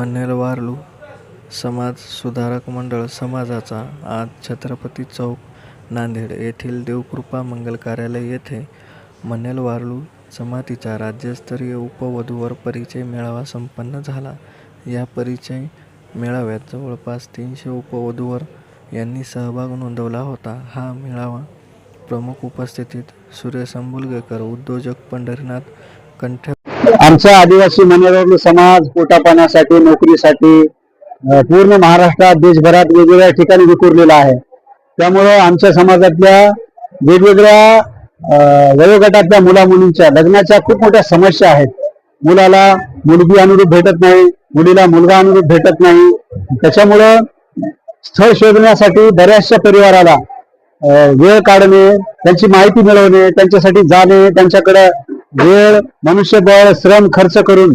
मन्नेरवारलू समाज सुधारक मंडळ समाजाचा आज छत्रपती चौक नांदेड येथील देवकृपा मंगल कार्यालय येथे मन्नेरवारलू जमातीचा राज्यस्तरीय उपवधूवर परिचय मेळावा संपन्न झाला. या परिचय मेळाव्यात जवळपास तीनशे उपवधूवर यांनी सहभाग नोंदवला होता. हा मेळावा प्रमुख उपस्थितीत सूर्य संबुलगेकर उद्योजक पंढरीनाथ कंठ आमचा आदिवासी मनोरंजन समाज पोटापाण्यासाठी नोकरीसाठी पूर्ण महाराष्ट्रात देशभरात वेगवेगळ्या ठिकाणी विखुरलेला आहे. त्यामुळं आमच्या समाजातल्या वेगवेगळ्या वयोगटातल्या मुला मुलींच्या लग्नाच्या खूप मोठ्या समस्या आहेत. मुलाला मुलगी अनुरूप भेटत नाही मुलीला मुलगा अनुरूप भेटत नाही. त्याच्यामुळं स्थळ शोधण्यासाठी बऱ्याचशा परिवाराला वेळ काढणे त्यांची माहिती मिळवणे त्यांच्यासाठी जाणे त्यांच्याकडे वेळ मनुष्यबळ श्रम खर्च करून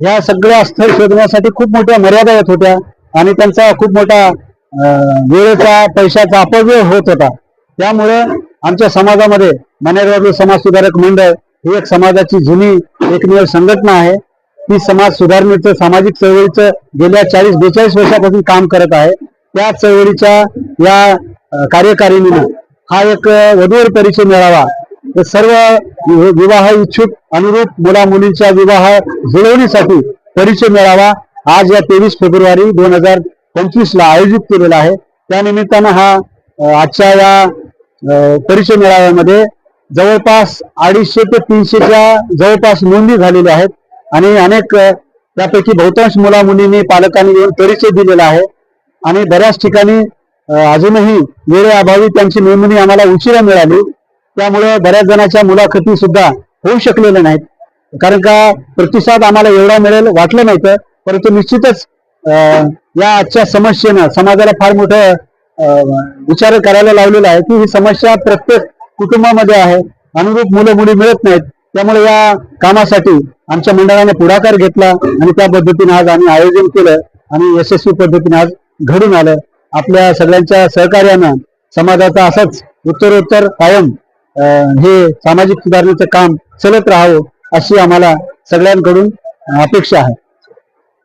या सगळ्या स्थळ शोधण्यासाठी खूप मोठ्या मर्यादा येत होत्या आणि त्यांचा खूप मोठा वेळेचा पैशाचा अपव्यय होत होता. त्यामुळे आमच्या समाजामध्ये मनेरवाडी समाज सुधारक मंडळ ही एक समाजाची जुनी एकमेव संघटना आहे. ती समाज सुधारणेचं सामाजिक चळवळीचं गेल्या चाळीस बेचाळीस वर्षापासून काम करत आहे. त्या चळवळीच्या या कार्यकारिणीनं हा एक वधूर वधूवर परिचय मिळावा तर सर्व विवाह इच्छुक अनुरूप मुला मुलींच्या विवाह जुळवणीसाठी परिचय मिळावा. आज या तेवीस फेब्रुवारी दोन हजार पंचवीस ला आयोजित केलेला आहे. त्यानिमित्तानं हा आजच्या या परिचय मेळाव्यामध्ये जवळपास अडीचशे ते तीनशेच्या जवळपास नोंदी झालेल्या आहेत आणि अनेक त्यापैकी बहुतांश मुला मुलींनी पालकांनी येऊन परिचय दिलेला आहे आणि बऱ्याच ठिकाणी अजूनही वेळेअभावी त्यांची नोंदणी आम्हाला उशिरा मिळाली. त्यामुळे बऱ्याच जणांच्या मुलाखती सुद्धा होऊ शकलेल्या नाहीत. कारण का प्रतिसाद आम्हाला एवढा मिळेल वाटलं नव्हतं. परंतु निश्चितच या आजच्या समस्येनं समाजाला फार मोठं विचार करायला लावलेला आहे की ही समस्या प्रत्येक कुटुंबामध्ये आहे. अनुरूप मुलं मुली मिळत नाहीत. त्यामुळे या कामासाठी आमच्या मंडळाने पुढाकार घेतला आणि त्या पद्धतीने आज आम्ही आयोजन केलं आणि यशस्वी पद्धतीने आज घडून आलं. आपल्या सगळ्यांच्या सहकार्यानं समाजाचा असाच उत्तरोत्तर कायम हे सामाजिक सुधारणेचं काम चलत राहावं अशी आम्हाला सगळ्यांकडून अपेक्षा आहे.